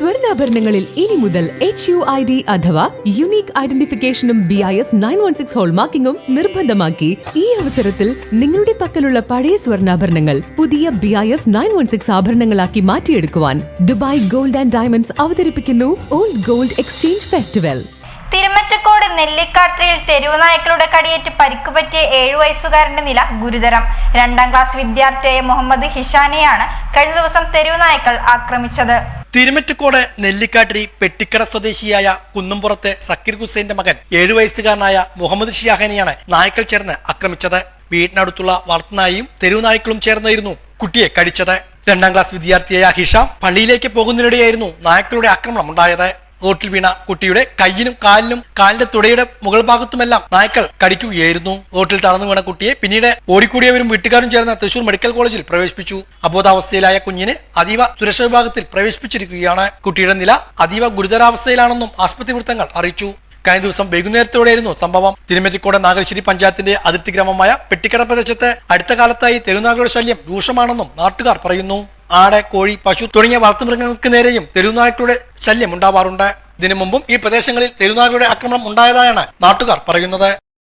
സ്വർണാഭരണങ്ങളിൽ ഇനി മുതൽ H U I D അഥവാ unique ഐഡന്റിഫിക്കേഷനും B I S nine one six ഹോൾമാർക്കിംഗും നിർബന്ധമാക്കി ഈ അവസരത്തിൽ നിങ്ങളുടെ പക്കലുള്ള പഴയ സ്വർണാഭരണങ്ങൾ പുതിയ B I S nine one six ആഭരണങ്ങളാക്കി മാറ്റിയെടുക്കുവാൻ ദുബായ് ഗോൾഡ് ആൻഡ് ഡയമണ്ട്സ് അവതരിപ്പിക്കുന്നു old gold exchange festival. Thirumittakode നെല്ലിക്കാട്ടിൽ തെരുവു നായ്ക്കളുടെ കടിയേറ്റ് പരിക്കുപറ്റിയ ഏഴു വയസ്സുകാരന്റെ നില ഗുരുതരം. രണ്ടാം ക്ലാസ് വിദ്യാർത്ഥിയായ മുഹമ്മദ് ഹിഷാനെയാണ് കഴിഞ്ഞ ദിവസം തെരുവു നായ്ക്കൾ ആക്രമിച്ചത്. തിരുമറ്റക്കോട് നെല്ലിക്കാട്ടിരി പെട്ടിക്കട സ്വദേശിയായ കുന്നുംപുറത്തെ സക്കീർ ഹുസൈന്റെ മകൻ ഏഴു വയസ്സുകാരനായ മുഹമ്മദ് ഷിയാഹനെയാണ് നായ്ക്കൾ ചേർന്ന് ആക്രമിച്ചത്. വീടിനടുത്തുള്ള വളർത്തുനായും തെരുവ് നായ്ക്കളും ചേർന്നായിരുന്നു കുട്ടിയെ കടിച്ചത്. രണ്ടാം ക്ലാസ് വിദ്യാർത്ഥിയായ ഹിഷ പള്ളിയിലേക്ക് പോകുന്നതിനിടെയായിരുന്നു നായ്ക്കളുടെ ആക്രമണം ഉണ്ടായത്. റോട്ടിൽ വീണ കുട്ടിയുടെ കയ്യിനും കാലിനും കാലിന്റെ തുടയുടെ മുകൾ ഭാഗത്തുമെല്ലാം നായ്ക്കൾ കടിക്കുകയായിരുന്നു. നോട്ടിൽ തളർന്നു വീണ കുട്ടിയെ പിന്നീട് ഓടിക്കൂടിയവരും വീട്ടുകാരും ചേർന്ന് തൃശൂർ മെഡിക്കൽ കോളേജിൽ പ്രവേശിപ്പിച്ചു. അബോധാവസ്ഥയിലായ കുഞ്ഞിനെ അതീവ സുരക്ഷാ വിഭാഗത്തിൽ പ്രവേശിപ്പിച്ചിരിക്കുകയാണ്. കുട്ടിയുടെ നില അതീവ ഗുരുതരാവസ്ഥയിലാണെന്നും ആശുപത്രി വൃത്തങ്ങൾ അറിയിച്ചു. കഴിഞ്ഞ ദിവസം വൈകുന്നേരത്തോടെയായിരുന്നു സംഭവം. തിരുമറ്റിക്കോട് നാഗശ്ശേരി പഞ്ചായത്തിന്റെ അതിർത്തി ഗ്രാമമായ പെട്ടിക്കട പ്രദേശത്ത് അടുത്ത കാലത്തായി തെരുവുനാഗരുടെ ശല്യം രൂക്ഷമാണെന്നും നാട്ടുകാർ പറയുന്നു. ആട് കോഴി പശു തുടങ്ങിയ വളർത്തുമൃഗങ്ങൾക്ക് നേരെയും തെരുവുനായ്ക്കളുടെ ശല്യം ഉണ്ടാവാറുണ്ട് ഇതിനു മുമ്പും ഈ പ്രദേശങ്ങളിൽ തിരുനാഗയുടെ ആക്രമണം ഉണ്ടായതായാണ് നാട്ടുകാർ പറയുന്നത്.